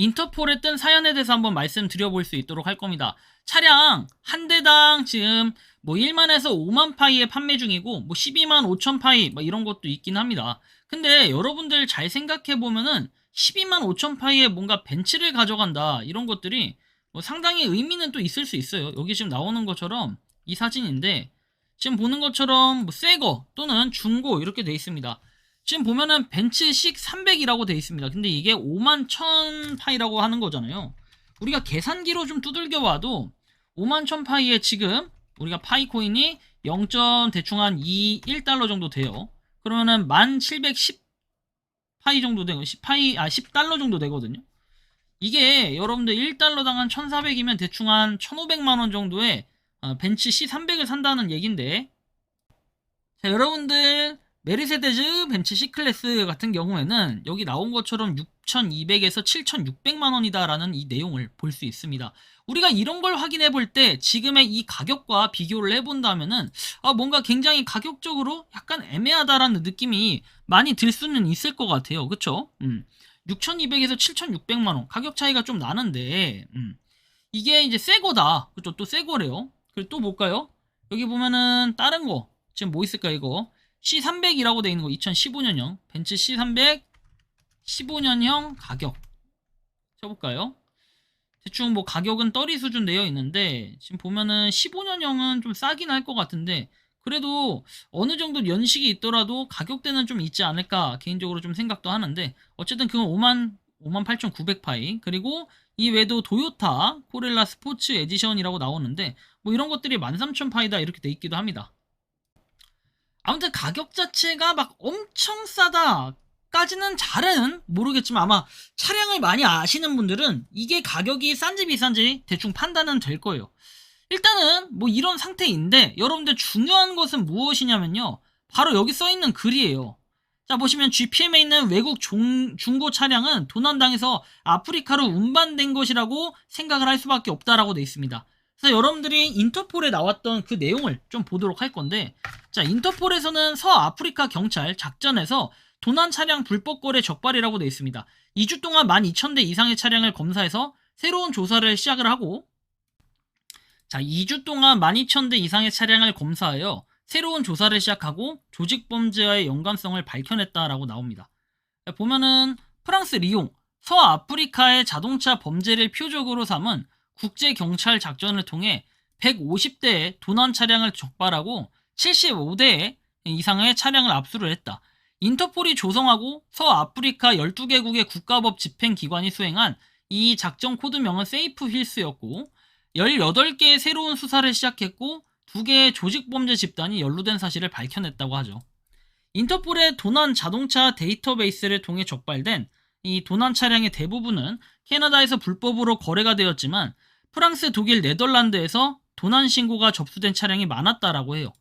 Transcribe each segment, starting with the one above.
인터폴에 뜬 사연에 대해서 한번 말씀드려볼 수 있도록 할 겁니다. 차량 한 대당 지금 뭐 1만에서 5만 파이에 판매 중이고 뭐 12만 5천 파이 뭐 이런 것도 있긴 합니다. 근데 여러분들 잘 생각해 보면은 12만 5천 파이에 뭔가 벤츠를 가져간다 이런 것들이 뭐 상당히 의미는 또 있을 수 있어요. 여기 지금 나오는 것처럼 이 사진인데 지금 보는 것처럼 뭐 새거 또는 중고 이렇게 돼 있습니다. 지금 보면은 벤츠식 300이라고 돼 있습니다. 근데 이게 5만 1000 파이라고 하는 거잖아요. 우리가 계산기로 좀 두들겨 봐도 5만 1000 파이에 지금 우리가 파이 코인이 0. 대충 한 2, 1달러 정도 돼요. 그러면은 1710 파이 정도 되고 10파이 아 10달러 정도 되거든요. 이게 여러분들 1달러당 한 1400이면 대충 한 1500만 원 정도의 어, 벤츠 C300을 산다는 얘긴데 자 여러분들 메르세데즈 벤츠 C클래스 같은 경우에는 여기 나온 것처럼 6,200에서 7,600만 원이다라는 이 내용을 볼 수 있습니다. 우리가 이런 걸 확인해 볼 때 지금의 이 가격과 비교를 해본다면은 아, 뭔가 굉장히 가격적으로 약간 애매하다라는 느낌이 많이 들 수는 있을 것 같아요. 그쵸? 음. 6,200에서 7,600만 원 가격 차이가 좀 나는데 음. 이게 이제 새 거다. 그쵸? 또 새 거래요. 그리고 또 볼까요? 여기 보면은 다른 거 지금 뭐 있을까 이거 C300이라고 돼 있는 거 2015년형 벤츠 C300 15년형 가격 쳐볼까요? 대충 뭐 가격은 떨이 수준 되어 있는데 지금 보면은 15년형은 좀 싸긴 할 것 같은데 그래도 어느 정도 연식이 있더라도 가격대는 좀 있지 않을까 개인적으로 좀 생각도 하는데 어쨌든 그건 5만 5만 8,900파이 그리고 이 외에도 도요타 코렐라 스포츠 에디션이라고 나오는데 뭐 이런 것들이 13,000파이다 이렇게 돼 있기도 합니다. 아무튼 가격 자체가 막 엄청 싸다 까지는 잘은 모르겠지만 아마 차량을 많이 아시는 분들은 이게 가격이 싼지 비싼지 대충 판단은 될 거예요. 일단은 뭐 이런 상태인데 여러분들 중요한 것은 무엇이냐면요. 바로 여기 써 있는 글이에요. 자 보시면 GPM에 있는 외국 중, 중고 차량은 도난당해서 아프리카로 운반된 것이라고 생각을 할 수밖에 없다라고 돼 있습니다. 그래서 여러분들이 인터폴에 나왔던 그 내용을 좀 보도록 할 건데 자 인터폴에서는 서아프리카 경찰 작전에서 도난 차량 불법 거래 적발이라고 돼 있습니다. 2주 동안 12,000대 이상의 차량을 검사해서 새로운 조사를 시작을 하고 자 2주 동안 12,000대 이상의 차량을 검사하여 새로운 조사를 시작하고 조직 범죄와의 연관성을 밝혀냈다라고 나옵니다. 보면은 프랑스 리옹 서아프리카의 자동차 범죄를 표적으로 삼은 국제 경찰 작전을 통해 150대의 도난 차량을 적발하고 75대 이상의 차량을 압수를 했다. 인터폴이 조성하고 서아프리카 12개국의 국가법 집행기관이 수행한 이 작전 코드명은 세이프 힐스였고 18개의 새로운 수사를 시작했고 2개의 조직범죄 집단이 연루된 사실을 밝혀냈다고 하죠. 인터폴의 도난 자동차 데이터베이스를 통해 적발된 이 도난 차량의 대부분은 캐나다에서 불법으로 거래가 되었지만 프랑스, 독일, 네덜란드에서 도난 신고가 접수된 차량이 많았다라고 해요.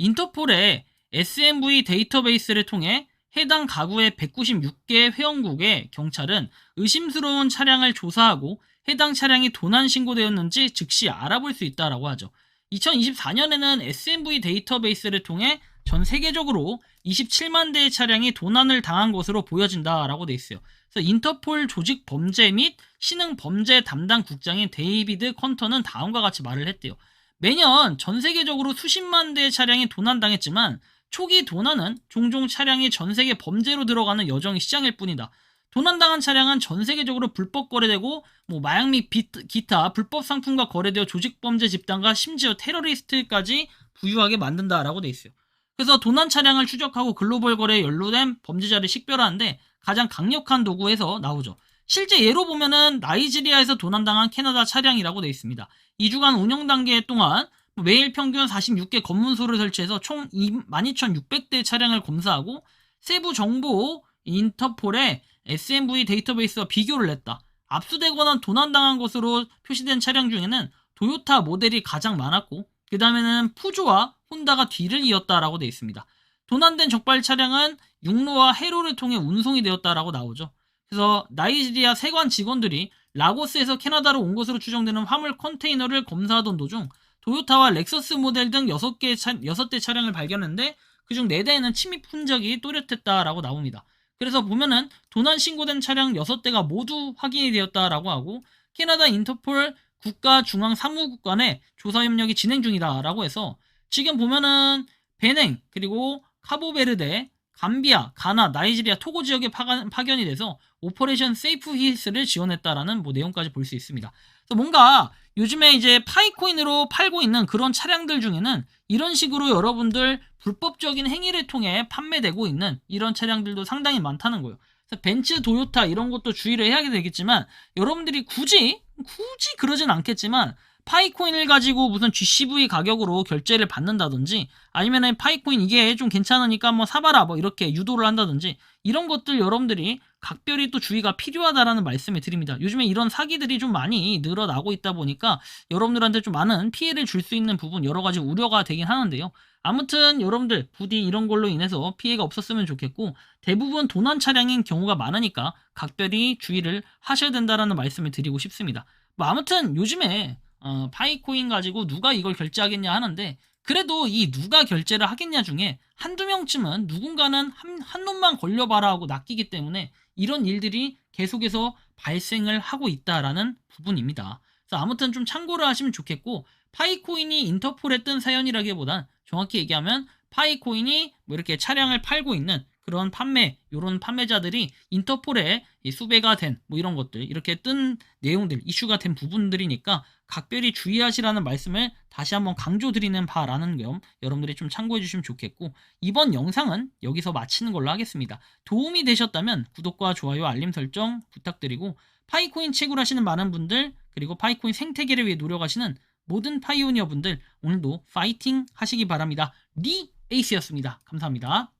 인터폴의 SMV 데이터베이스를 통해 해당 가구의 196개 회원국의 경찰은 의심스러운 차량을 조사하고 해당 차량이 도난 신고되었는지 즉시 알아볼 수 있다라고 하죠. 2024년에는 SMV 데이터베이스를 통해 전 세계적으로 27만 대의 차량이 도난을 당한 것으로 보여진다라고 돼 있어요. 그래서 인터폴 조직 범죄 및 신흥 범죄 담당 국장인 데이비드 컨터는 다음과 같이 말을 했대요. 매년 전 세계적으로 수십만 대의 차량이 도난당했지만 초기 도난은 종종 차량이 전 세계 범죄로 들어가는 여정의 시장일 뿐이다. 도난당한 차량은 전 세계적으로 불법 거래되고 뭐 마약 및 비, 기타 불법 상품과 거래되어 조직 범죄 집단과 심지어 테러리스트까지 부유하게 만든다라고 돼 있어요. 그래서 도난 차량을 추적하고 글로벌 거래에 연루된 범죄자를 식별하는데 가장 강력한 도구에서 나오죠. 실제 예로 보면은 나이지리아에서 도난당한 캐나다 차량이라고 돼 있습니다. 2주간 운영 단계 동안 매일 평균 46개 검문소를 설치해서 총 12,600대 차량을 검사하고 세부 정보 인터폴에 SMV 데이터베이스와 비교를 했다. 압수되거나 도난당한 것으로 표시된 차량 중에는 도요타 모델이 가장 많았고 그 다음에는 푸조와 혼다가 뒤를 이었다라고 되어 있습니다. 도난된 적발 차량은 육로와 해로를 통해 운송이 되었다라고 나오죠. 그래서 나이지리아 세관 직원들이 라고스에서 캐나다로 온 것으로 추정되는 화물 컨테이너를 검사하던 도중 도요타와 렉서스 모델 등 6개 차, 6대 차량을 발견했는데 그중 4대에는 침입 흔적이 또렷했다라고 나옵니다. 그래서 보면은 도난 신고된 차량 6대가 모두 확인이 되었다라고 하고 캐나다 인터폴 국가 중앙 사무국간의 조사 협력이 진행 중이다라고 해서 지금 보면은 베냉 그리고 카보베르데 감비아, 가나, 나이지리아, 토고 지역에 파견, 파견 이 돼서 오퍼레이션 세이프 히스를 지원했다라는 뭐 내용까지 볼 수 있습니다. 그래서 뭔가 요즘에 이제 파이코인으로 팔고 있는 그런 차량들 중에는 이런 식으로 여러분들 불법적인 행위를 통해 판매되고 있는 이런 차량들도 상당히 많다는 거예요. 그래서 벤츠, 도요타 이런 것도 주의를 해야 되겠지만 여러분들이 굳이 굳이 그러진 않겠지만 파이코인을 가지고 무슨 GCV 가격으로 결제를 받는다든지 아니면은 파이코인 이게 좀 괜찮으니까 뭐 사봐라 뭐 이렇게 유도를 한다든지 이런 것들 여러분들이 각별히 또 주의가 필요하다라는 말씀을 드립니다. 요즘에 이런 사기들이 좀 많이 늘어나고 있다 보니까 여러분들한테 좀 많은 피해를 줄 수 있는 부분 여러 가지 우려가 되긴 하는데요. 아무튼 여러분들 부디 이런 걸로 인해서 피해가 없었으면 좋겠고 대부분 도난 차량인 경우가 많으니까 각별히 주의를 하셔야 된다라는 말씀을 드리고 싶습니다. 뭐 아무튼 요즘에 어, 파이코인 가지고 누가 이걸 결제하겠냐 하는데 그래도 이 누가 결제를 하겠냐 중에 한두 명쯤은 누군가는 한, 한 놈만 걸려봐라 하고 낚이기 때문에 이런 일들이 계속해서 발생을 하고 있다라는 부분입니다. 그래서 아무튼 좀 참고를 하시면 좋겠고 파이코인이 인터폴에 뜬 사연이라기보단 정확히 얘기하면 파이코인이 뭐 이렇게 차량을 팔고 있는 그런 판매, 요런 판매자들이 인터폴에 이 수배가 된 뭐 이런 것들, 이렇게 뜬 내용들, 이슈가 된 부분들이니까 각별히 주의하시라는 말씀을 다시 한번 강조드리는 바라는 점 여러분들이 좀 참고해 주시면 좋겠고 이번 영상은 여기서 마치는 걸로 하겠습니다. 도움이 되셨다면 구독과 좋아요, 알림 설정 부탁드리고 파이코인 채굴하시는 많은 분들 그리고 파이코인 생태계를 위해 노력하시는 모든 파이오니어 분들 오늘도 파이팅 하시기 바랍니다. 리 에이스였습니다. 감사합니다.